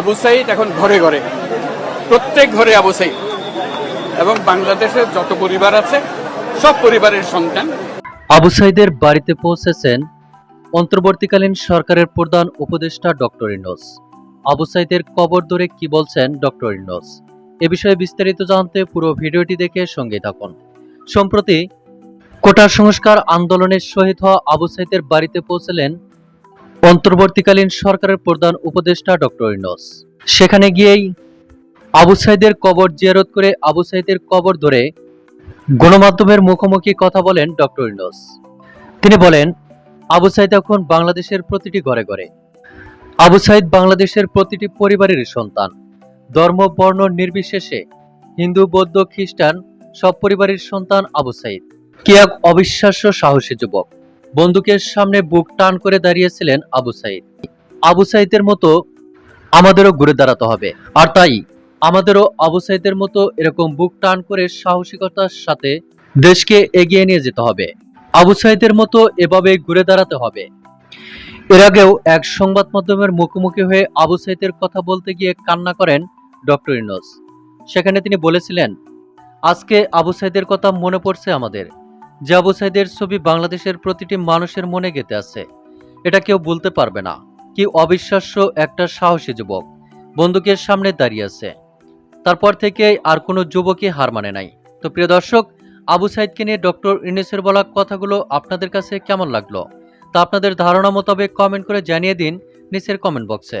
আবু সাইদ এখন ঘরে ঘরে, প্রত্যেক ঘরে আবু সাইদ। এবং বাংলাদেশের যত পরিবার আছে, সব পরিবারের সন্তান। আবু সাইদের বাড়িতে পৌঁছেছেন অন্তর্বর্তীকালীন সরকারের প্রধান উপদেষ্টা ডক্টর ইনোস আবু সাইদের কবর ধরে কি বলছেন ডক্টর ইনোস এ বিষয়ে বিস্তারিত জানতে পুরো ভিডিওটি দেখে সঙ্গে থাকুন। সম্প্রতি কোটা সংস্কার আন্দোলনের শহীদ হওয়া আবু সাইদের বাড়িতে পৌঁছলেন অন্তর্বর্তীকালীন সরকারের প্রধান উপদেষ্টা ডক্টর ইনোস সেখানে গিয়েই আবু সাইদের কবর জিয়ারত করে আবু সাইদের কবর ধরে গণমাধ্যমের মুখোমুখি কথা বলেন ডক্টর ইনোস তিনি বলেন, আবু সাইদ এখন বাংলাদেশের প্রতিটি ঘরে ঘরে। আবু সাইদ বাংলাদেশের প্রতিটি পরিবারের সন্তান। ধর্ম, বর্ণ নির্বিশেষে হিন্দু, বৌদ্ধ, খ্রিস্টান সব পরিবারের সন্তান আবু সাইদ। কি এক অবিশ্বাস্য সাহসী যুবক। বন্দুকের সামনে বুক টান করে দাঁড়িয়েছিলেন আবু সাইদ। আবু সাইদের মতো আমাদেরও ঘুরে দাঁড়াতে হবে। আর তাই আমাদেরও আবু সাইদের মতো এরকম বুক টান করে সাহসিকতার সাথে দেশকে এগিয়ে নিয়ে যেতে হবে। আবু সাইদের মতো এভাবে ঘুরে দাঁড়াতে হবে। এর আগেও এক সংবাদ মাধ্যমের মুখোমুখি হয়ে আবু সাইদের কথা বলতে গিয়ে কান্না করেন ডক্টর ইনোস সেখানে তিনি বলেছিলেন, আজকে আবু সাইদের কথা মনে পড়ছে আমাদের। আবু সাইদের ছবি বাংলাদেশের প্রতিটি মানুষের মনে গেঁথে আছে। এটা কেউ বলতে পারবে না। কি অবিশ্বাস্য একটা সাহসী যুবক। বন্দুকের সামনে দাঁড়িয়ে আছে। তারপর থেকে আর কোনো যুবকই হার মানে নাই। তো প্রিয় দর্শক, আবু সাইদকে নিয়ে ডক্টর ইনেসের বলা কথাগুলো আপনাদের কাছে কেমন লাগল? তা আপনাদের ধারণা মোতাবেক কমেন্ট করে জানিয়ে দিন নিচের কমেন্ট বক্সে